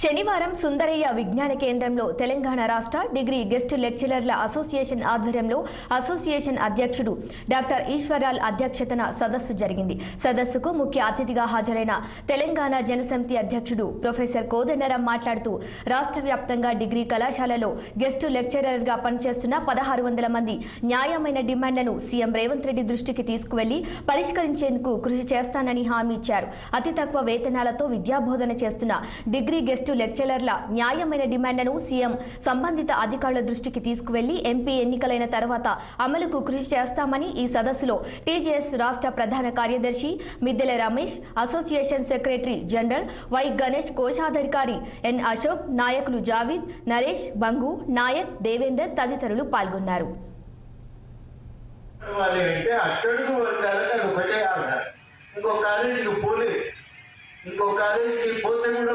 శనివారం సుందరయ్య విజ్ఞాన కేంద్రంలో తెలంగాణ రాష్ట్ర డిగ్రీ గెస్ట్ లెక్చరర్ల అసోసియేషన్ ఆధ్వర్యంలో అసోసియేషన్ అధ్యక్షుడు డాక్టర్ ఈశ్వరాల్ అధ్యక్షతన సదస్సు జరిగింది. సదస్సుకు ముఖ్య అతిథిగా హాజరైన తెలంగాణ జనసమితి అధ్యక్షుడు ప్రొఫెసర్ కోదండరాం మాట్లాడుతూ రాష్ట్ర వ్యాప్తంగా డిగ్రీ కళాశాలలో గెస్టు లెక్చరర్గా పనిచేస్తున్న పదహారు వందల మంది న్యాయమైన డిమాండ్లను సీఎం రేవంత్ రెడ్డి దృష్టికి తీసుకువెళ్ళి పరిష్కరించేందుకు కృషి చేస్తానని హామీ ఇచ్చారు. అతి తక్కువ వేతనాలతో విద్యాబోధన చేస్తున్న డిగ్రీ గెస్ట్ లెక్చరర్ల న్యాయమైన డిమాండ్లను సీఎం సంబంధిత అధికారుల దృష్టికి తీసుకువెళ్ళి ఎంపీ ఎన్నికలైన తర్వాత అమలుకు కృషి చేస్తామని ఈ సదస్సులో టీజేఎస్ రాష్ట్ర ప్రధాన కార్యదర్శి Middela Ramesh association secretary general Y Ganesh కోశాధికారి ఎన్ అశోక్ నాయకులు జావీద్ నరేష్ బంగు నాయక్ దేవేందర్ తదితరులు పాల్గొన్నారు. ఇంకో కాలేజీకి పోలే ఇంకో కాలేజీకి పోతే కూడా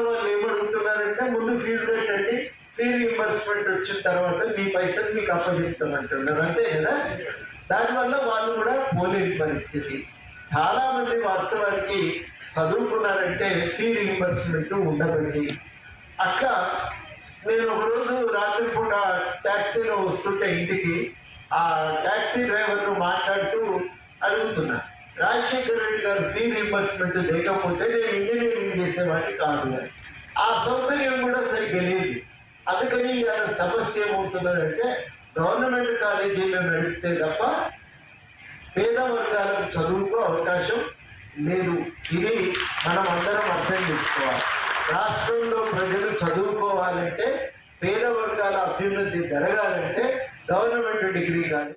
ముందు ఫీజు కట్టండి ఫీ రీంబర్స్మెంట్ వచ్చిన తర్వాత మీ పైసలు మీకు అప్పచెప్తామంటున్నారు. అంతే కదా? దానివల్ల వాళ్ళు కూడా పోలేని పరిస్థితి. చాలా మంది వాస్తవానికి చదువుకున్నారంటే ఫీ రీంబర్స్మెంట్ ఉండబట్టి అట్లా నేను ఒకరోజు రాత్రిపూట ట్యాక్సీలో వస్తుంటే ఇంటికి ఆ ట్యాక్సీ డ్రైవర్ను మాట్లాడుతూ అడుగుతున్నా. రాజశేఖర రెడ్డి గారు ఫీ రీంబర్స్మెంట్ లేకపోతే నేను ఇంజనీరింగ్ చేసేవాడిని కాదు అని. ఆ సౌకర్యం కూడా సరిగ్గా లేదు. అందుకని ఇవాళ సమస్య ఏమవుతున్నదంటే గవర్నమెంట్ కాలేజీలో నడిపితే తప్ప పేద వర్గాలకు చదువుకు అవకాశం లేదు. ఇది మనం అందరం అర్థం చేసుకోవాలి. రాష్ట్రంలో ప్రజలు చదువుకోవాలంటే పేద వర్గాల అభ్యున్నతి జరగాలంటే గవర్నమెంట్ డిగ్రీ కానీ